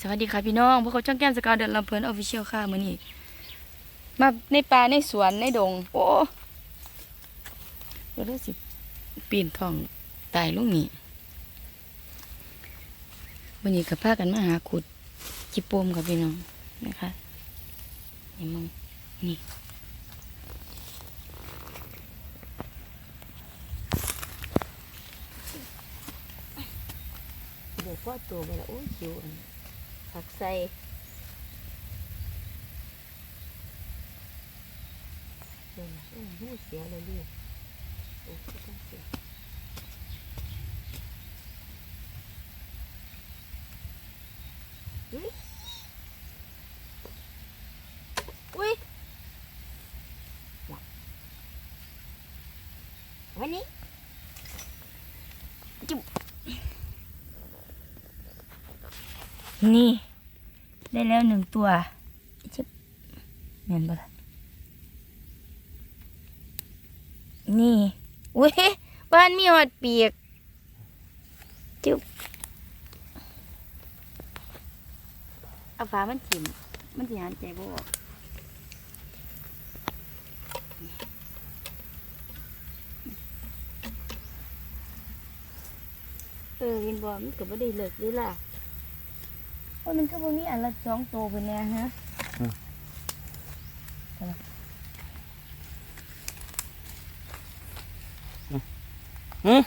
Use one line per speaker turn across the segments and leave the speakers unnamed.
สวัสดีค่ะพี่น้องพวกเขาช่องแก้มสกาวเดินลำเพลินออฟฟิเชียลค่ะมื้อนี้มาในป่าในสวนในดง โอ้เดี๋ยวเราสิปีนทองตายลุงนี่วันนี้ก็พากันมาหาขุดจิโปมค่ะพี่น้องนะคะนี่มึงนี่เดี๋ยวพ่อตัวไปแล้วโอ้ยหิวอัน ผักใส่เดี๋ยวนะโอ้ยหูเสียเลยลูกโอ้ยต้องเสียอุ้ยอุ้ยน่ะวันนี้จุ๊บ นี่ ได้แล้วหนึ่งตัวชิบเห็นปะล่ะนี่อุ้ยบ้านมีหอดเปียก จุ๊บเอาฟ้ามันจิ้มมันสิหันใจบ่ออกเออเห็นบ่มันก็บ่ได้เลิกด้ล่ะ ว่ามันก็บ่มีอันละสองตัวเป็นแน่ฮะ
อืม
ใช่ปะ
อืม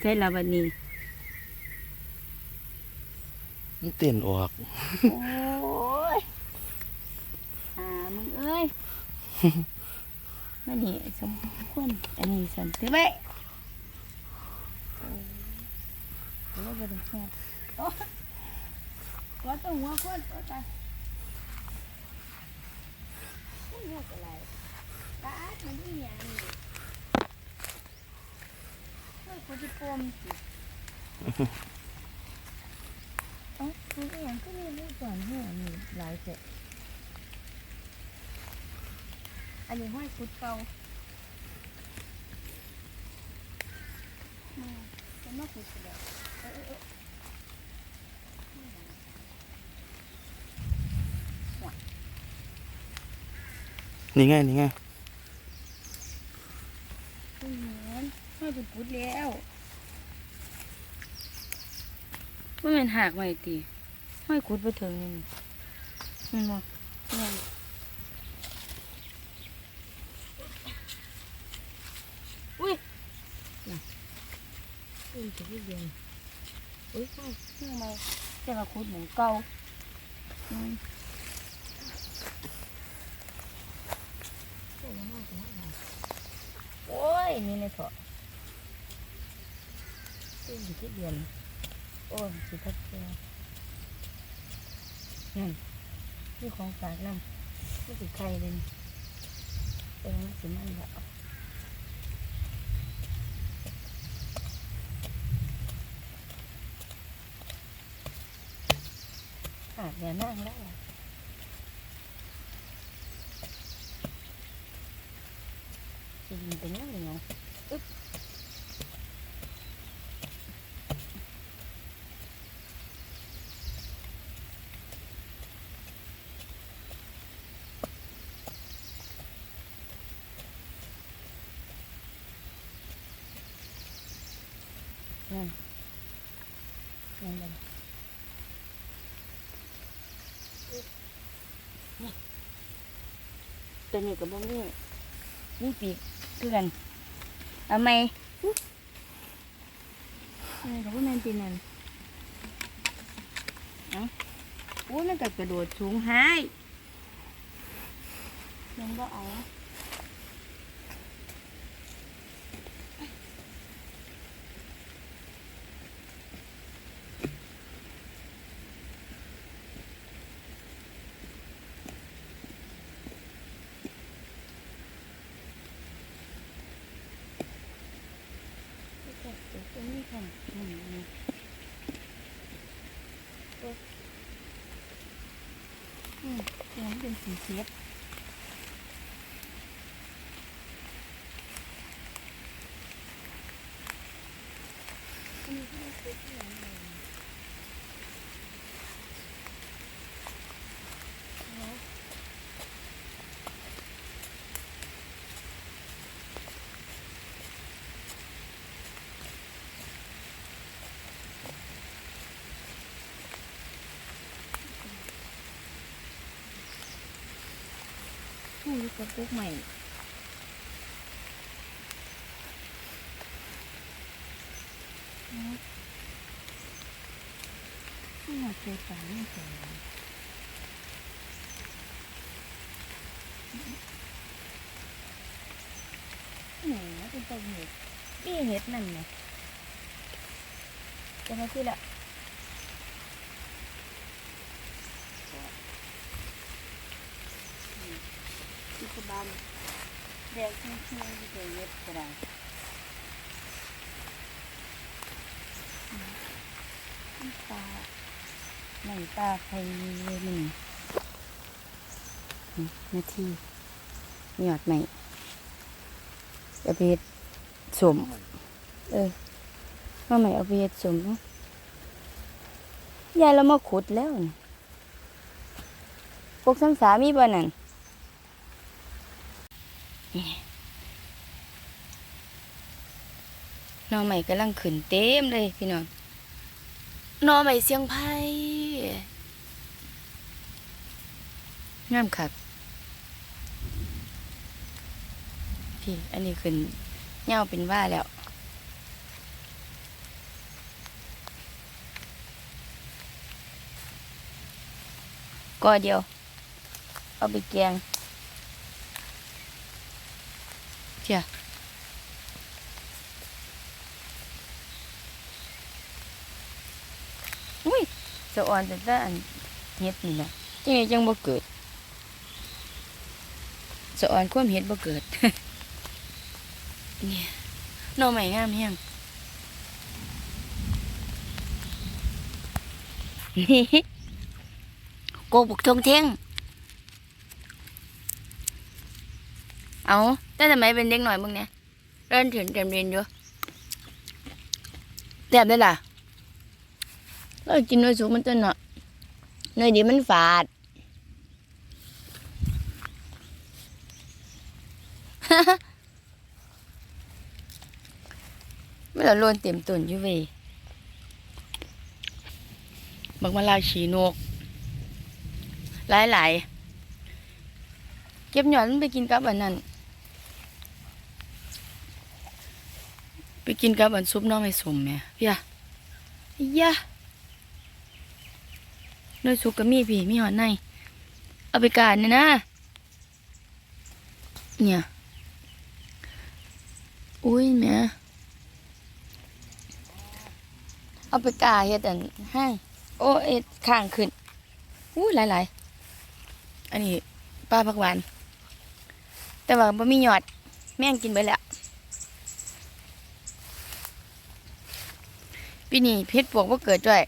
ใช่ละวันนี้
มันเต้นออก
โอ้ยอ่ามึงเอ้ย มานี่สมควรอันนี้สันติไว้โอ้ยแล้วบ่ได้แค่โอ้ว่าต้องหัวคนโอ้ตายมันหัวอะไรตาดมันอีหยังนี่เฮ้ยกูจะปมสิเอ้ามันอีหยังก็มีรูปก่อนหัวนี่หลายเจ็ด อันนี้ห้อยคุดเก่ามาจะมาคุดกันแล้วเออเออเออ
นี่ไงนี่ไง
คุณเหมือนห้อยเป็นคุดแล้วว่ามันหักไว้ตีห้อยคุดไปถึงนี่นี่มันบ่แม่นอุ้ยน่ะอุ้ย จะไม่เย็นอุ้ยห้อยห้อมาจะมาคุดหมือนเก่าโอ้ยนี่เลยเถอะตื่นอยู่ที่เดือนโอ้ยสิทักแกนั่นนี่ของฝากน้ำนี่สิดใครเลยเป็นสิมันแบบ ขาดอย่านั่งได้อะสิยินเป็นยังไงเนาะอึ๊บนั่นนั่นเลยอึ๊บนี่ ตัวนี้กับบ่มีนี่ปีกคือกันเอาไหมอุ๊ยอะไรกับว่ามันเป็นนั่นเอ้าโอ้ยมันก็กระโดดสูงหายยังบ่เอา ตรงนี้ค่ะตัวอืมตรงนี้เป็นสีเขียวอันนี้ที่เราซื้อที่ไผู้อยู่กับปุ๊กใหม่ที่มาเจอป่าไม่เจอไหนนะเป็นตัวเห็ดพี่เห็ดนั่นไงจะมาที่ละ ที่สบานแดงเที่ยงเที่ยงที่เจอเย็บก็ได้ปลาไหนังปลาไฟหนึ่งนาทีหยอดใหม่เอาไปเฮ็ดสมเออมาใหม่เอาไปเฮ็ดสมยายเรามาขุดแล้วนี่พวกซ้ำสามีบ่นั่น หนอใหม่กำลังขึ้นเต็มเลยพี่น้องหนอใหม่เสียงไพ่งามคักพี่อันนี้ขึ้นเงาเป็นว่าแล้วก็เดียว เอาไปแกง เจ้าอุ้ยสะอ่อนแต่ละอันเฮ็ดนี่แหละจังไงจัง เกิดสะอ่อนความเฮ็ดบ่เกิดเนี่ยหน่อใหม่งามแฮงนี่โกบุกทงเท่งเอาแต่ทำไมเป็นเด็กหน่อยมึงเนี่ยเริ่นถึงเต็มเรียนอยู่แซ่บได้ล่ะเรากินน้อยสุกมันจะเนาะน้อยดีมันฝาดไม่ละโลนเต็มตุนอยู่เวบักมาลาฉีนก หลายๆเก็บหย่อนมันไปกินกับอันนั้น ไปกินกับอันซุปน้องไอ้สมแม่พี่อะยะน้อสุกก็มีพี่มีหอดในเอาไปการเนี่ยนะ เนี่ยอุ้ยแม่เอาไปกาเฮ็ดอันให้โอ้เอ็ดข้างขึ้นอู้หลายๆ อันนี้ปลาผักหวาน แต่ว่าบ่มีหยอด แม่งกินไปแล้ว ปีนี้เพชรปวกบ่เกิดด้วย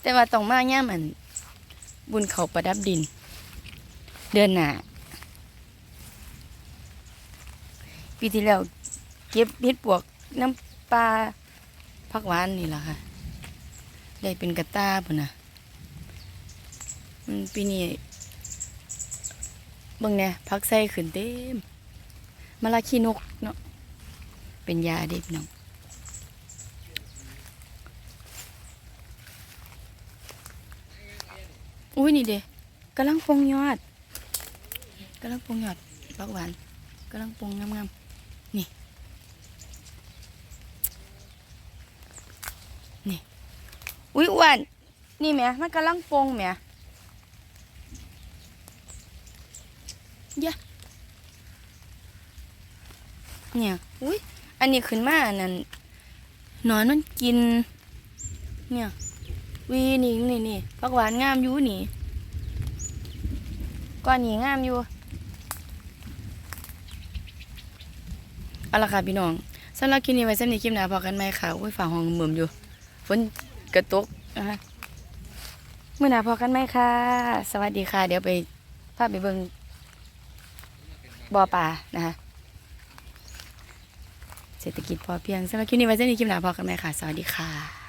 แต่ว่าต้องมาย่มันบุญเขาประดับดิน เดือนหน้าปีที่แล้วเก็บเห็ดปวกน้ำปลาพักหวานนี่แหละค่ะ ได้เป็นกระตาพุ่นนะปีนี้เบิ่งเนี่ยพักใส่ขึ้นเต็มมาลาขี้นกเนาะเป็นยาเด็กน้อง อุ้ยนี่เด้กำลังปงยอดกำลังปงยอดปักหวานกำลังปงงามๆนี่ นี่ อุ้ยอ้วนนี่แม่มันกำลังปงแม่เยอะเนี่ยอุ้ยอันนี้ขึ้นมาอันนั้นนอนมันกิน เนี่ย วีนี่นี่นี่ผักหวานงามอยู่นี่ก้อนนี้งามอยู่เอาละค่ะพี่น้องสำหรับคลิปนี้ไว้สำหรับคลิปหน้าพอกันไหมค่ะอุ้ยฝ่าห้องเหมือมอยู่ฝนกระตกนะคะเมื่อหน้าพอกันไหมค่ะ สวัสดีค่ะ เดี๋ยวไปพาพไปเบิ่งบ่อปลานะคะเศรษฐกิจพอเพียงสำหรับคลิปนี้ไว้เส้นนี้คลิปหน้าพอกันไหมค่ะ สวัสดีค่ะ